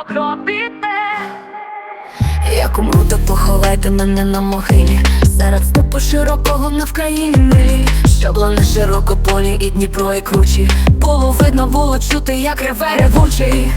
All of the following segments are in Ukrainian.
Окропіте. Як умру, то поховайте мене на могилі. Серед степу широкого не в країні милі. Щоб лане широко полі і Дніпро і кручі. Було видно, було чути, як реве ревучий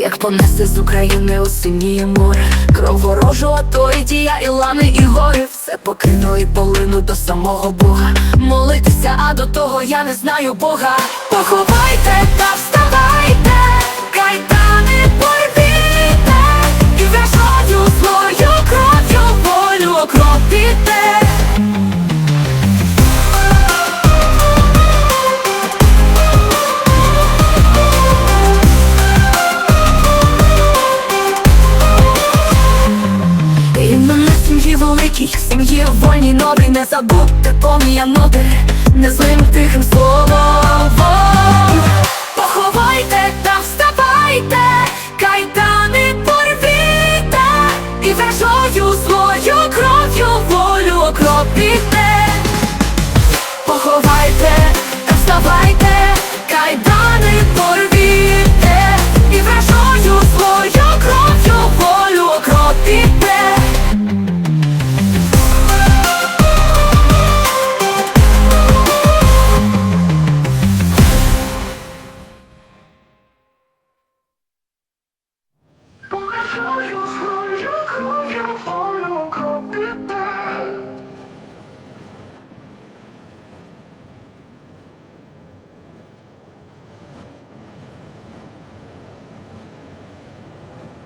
як понесе з України у синіє море Кров ворожу, а то і дія, і лани, і гори. Все покину і полину до самого Бога. Молитися, а до того я не знаю Бога. Поховайте та вставайте, кайдани порвіте. І вражою свою кров'ю волю окропіте великій сім'ї вольні ноги не забудьте помія ноти не злим тихим словом. Поховайте та вставайте, кайдани порвіте. І вражою злою кров'ю волю окропіте. Поховайте та вставайте.